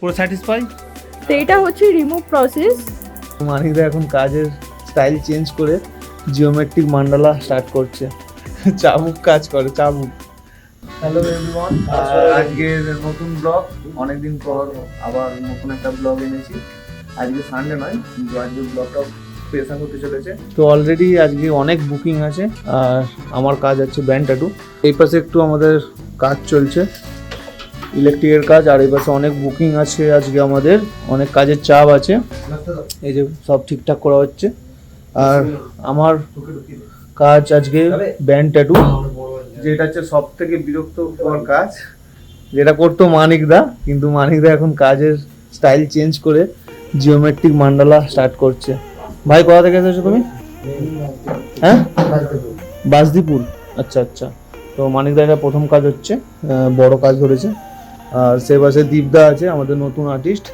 পুরো স্যাটিসফাই তো এটা হচ্ছে রিমুভ প্রসেস মানিকদা এখন কাজের স্টাইল চেঞ্জ করে জিওমেট্রিক মান্ডালা স্টার্ট করছে। চাবুক কাজ করে চাবুক। হ্যালো এভরিওয়ান আজকের নতুন ব্লগ অনেকদিন পর আবার নতুন একটা ব্লগ এনেছি। আজকে সানডে নয় কিন্তু আজকে ব্লগটা হতে চলেছে। তো অলরেডি আজকে অনেক বুকিং আছে আর আমার কাজ আছে ব্যান্ড ট্যাটু এই পাশে একটু আমাদের কাজ চলছে। ইলেকট্রিকের কাজ, আর এই পাশে অনেক বুকিং আছে আজকে আমাদের, অনেক কাজের চাপ আছে। এই যে সব ঠিকঠাক করা হচ্ছে। আর আমার কাজ আজকে ব্যান্ড ট্যাটু, যেটা হচ্ছে সব থেকে বিরক্তকর কাজ। যেটা করতো মানিকদা কিন্তু মানিকদা এখন কাজের স্টাইল চেঞ্জ করে জিওমেট্রিক মান্ডালা স্টার্ট করছে। ভাই, কোথা থেকে এসেছ তুমি? হ্যাঁ? বাসদিপুর। আচ্ছা আচ্ছা। তো মানিকদা এটা প্রথম কাজ হচ্ছে বড় কাজ ধরেছে। আর সে পাশে দীপদা আছে, আমাদের নতুন আর্টিস্ট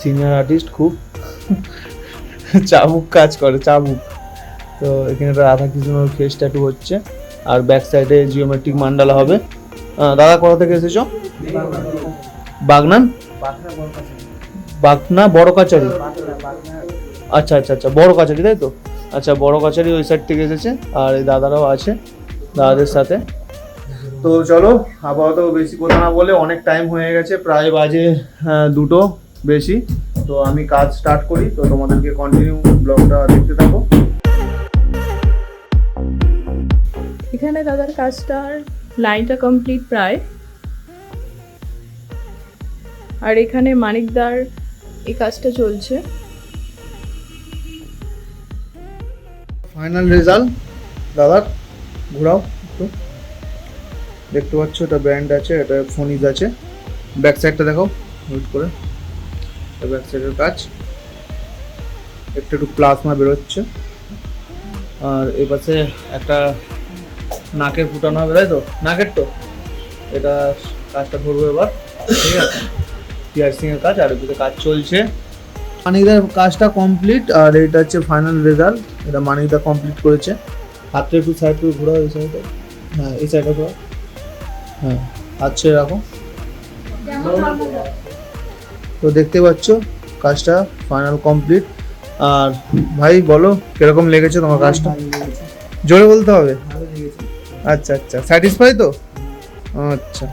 সিনিয়র আর্টিস্ট খুব। চাবুক কাজ করে, চাবুক। তো এখানে একটা রাধা কৃষ্ণর ফেস ট্যাটু হচ্ছে। আর ব্যাক সাইডে জিওমেট্রিক মান্ডালা হবে। দাদা, কোথা থেকে এসেছ? বাগনান? বাগনা বড় কাচারি আচ্ছা আচ্ছা আচ্ছা বড় কাচারি তাই তো? আচ্ছা বড় কাচারি ওই সাইড থেকে এসেছে। আর এই দাদারাও আছে, দাদাদের সাথে। তো চলো আপাতত বেশি কথা না বলে অনেক টাইম হয়ে গেছে প্রায় বাজে দুটো বেশি। তো আমি কাজ স্টার্ট করি তো তোমাদেরকে কন্টিনিউ ব্লগটা দেখতে থাকো। এখানে দাদার কাজটার লাইনটা কমপ্লিট প্রায়। আর এখানে মানিকদার এই কাজটা চলছে। ফাইনাল রেজাল্ট দাদার ঘোরাও একটু। দেখতে পাচ্ছ, এটা ব্যান্ড আছে, এটা ফোনিজ আছে। ব্যাক সাইডটা দেখো ওয়েট করে। এটা ব্যাক সাইডের কাজ। একটু একটু প্লাজমা বেরোচ্ছে। আর এই পাশে একটা নাকের ফুটানো হবে, তাই তো? নাকের তো? এটা কাজটা ধরবো এবার, ঠিক আছে? পিয়ার্সিং এর কাজ, আর এদিকে কাজ চলছে। মানিকদার কাজটা কমপ্লিট আর এটা হচ্ছে ফাইনাল রেজাল্ট এটা মানিকদা কমপ্লিট করেছে। হাতটা একটু সাইড করে ঘোরা সাইডে হ্যাঁ এই সাইডে ঘোরাও। হ্যাঁ ছেড়ে রাখো। তো দেখতে পাচ্ছ কাজটা ফাইনাল কমপ্লিট আর ভাই বলো কীরকম লেগেছে তোমার কাজটা? জোরে বলতে হবে? আচ্ছা আচ্ছা। স্যাটিসফাই তো? আচ্ছা।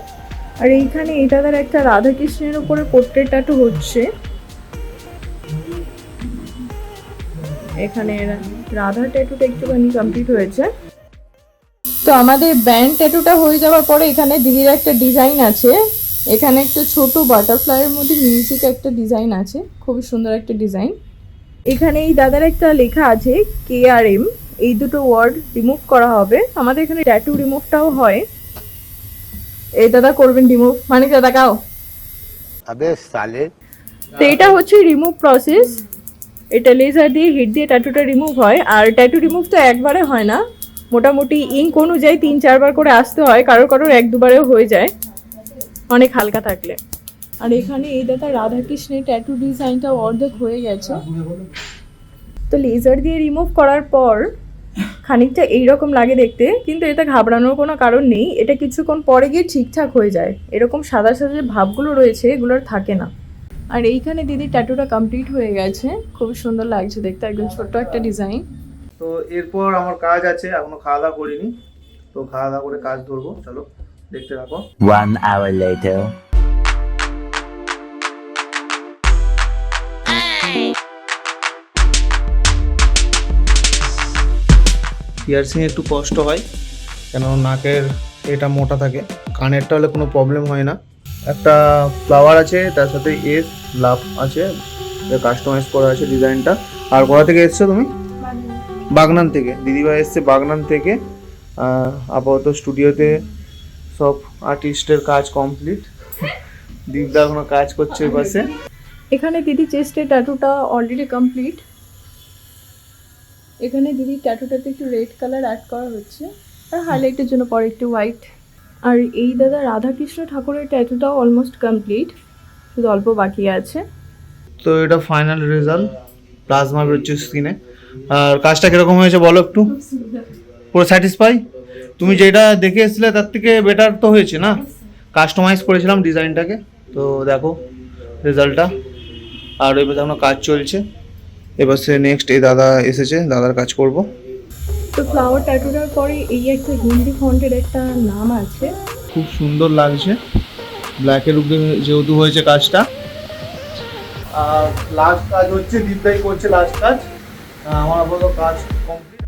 আর এইখানে এই দাদার একটা রাধাকৃষ্ণের উপরে পোর্ট্রেট ট্যাটু হচ্ছে। এখানে রাধা ট্যাটুটা একটুখানি কমপ্লিট হয়েছে। তো আমাদের ব্যান্ড ট্যাটুটা হয়ে যাওয়ার পরে এখানে দিদির একটা ডিজাইন আছে। এখানে একটা ছোট বাটারফ্লাইয়ের মধ্যে মিউজিক একটা ডিজাইন আছে। খুবই সুন্দর একটা ডিজাইন এখানে এই দাদার একটা লেখা আছে কে আর এম এই দুটো ওয়ার্ড রিমুভ করা হবে। আমাদের এখানে ট্যাটু রিমুভটাও হয়। এই দাদা করবেন রিমুভ মানে দাদা কাও তো এটা হচ্ছে রিমুভ প্রসেস এটা লেজার দিয়ে হিট দিয়ে ট্যাটুটা রিমুভ হয়। আর ট্যাটু রিমুভ তো একবারে হয় না। মোটামুটি ইঙ্ক অনুযায়ী তিন, চারবার করে আসতে হয়, কারোর কারোর এক, দুবারেও হয়ে যায়। অনেক হালকা থাকলে। আর এখানে এই দাদা রাধাকৃষ্ণের ট্যাটু ডিজাইনটা অর্ধেক হয়ে গেছে। তো লেজার দিয়ে রিমুভ করার পর খানিকটা এইরকম লাগে দেখতে, কিন্তু এটা ঘাবড়ানোর কোনো কারণ নেই। এটা কিছুক্ষণ পরে গিয়ে ঠিকঠাক হয়ে যায়। এরকম সাদা সাদা যে ভাবগুলো রয়েছে, এগুলো আর থাকে না। আর এইখানে দিদি ট্যাটুটা কমপ্লিট হয়ে গেছে। খুবই সুন্দর লাগছে দেখতে। একদম ছোট্ট একটা ডিজাইন তো এরপর আমার কাজ আছে এখনও খাওয়া দাওয়া করিনি। তো খাওয়া দাওয়া করে কাজ ধরবো চলো দেখতে থাকো। One hour later. পিয়ার্সিং একটু কষ্ট হয় কেন নাকের এটা মোটা থাকে। কানেরটা হলে কোনো প্রবলেম হয় না। একটা ফ্লাওয়ার আছে তার সাথে এস লাভ আছে। কাস্টমাইজ করা আছে ডিজাইনটা আর কোথা থেকে এসছো তুমি? বাগনান থেকে। দিদিভাই এসছে বাগনান থেকে। আপাতত স্টুডিওতে সব আর্টিস্টের কাজ কমপ্লিট দীপদা এখনও কাজ করছে পাশে। এখানে দিদি চেস্টের ট্যাটুটা অলরেডি কমপ্লিট এখানে দিদি ট্যাটুটাতে একটু রেড কালার অ্যাড করা হচ্ছে। আর হাইলাইটের জন্য পরে একটু হোয়াইট আর এই দাদা রাধাকৃষ্ণ ঠাকুরের ট্যাটুটাও অলমোস্ট কমপ্লিট শুধু অল্প বাকি আছে। তো এটা ফাইনাল রেজাল্ট প্লাজমা বেরোচ্ছে স্ক্রিনে আর কাজটা কীরকম হয়েছে বলো একটু? পুরো স্যাটিসফাই তুমি যেটা দেখে এসেছিলে তার থেকে বেটার তো হয়েছে না? কাস্টমাইজ করেছিলাম ডিজাইনটাকে। তো দেখো রেজাল্টটা আর এবার এখনও কাজ চলছে। এবার সে নেক্সট এই দাদা এসেছে দাদার কাজ করব। তো ফ্লাওয়ার ট্যাটুটার পরে এই একটা হিন্দি ফন্টের একটা নাম আছে। খুব সুন্দর লাগছে। ব্ল্যাকের উপরে যেহেতু হয়েছে কাজটা। আর লাস্ট কাজ হচ্ছে দীপদাই করছে লাস্ট কাজ। আমার আপাতত কাজ কমপ্লিট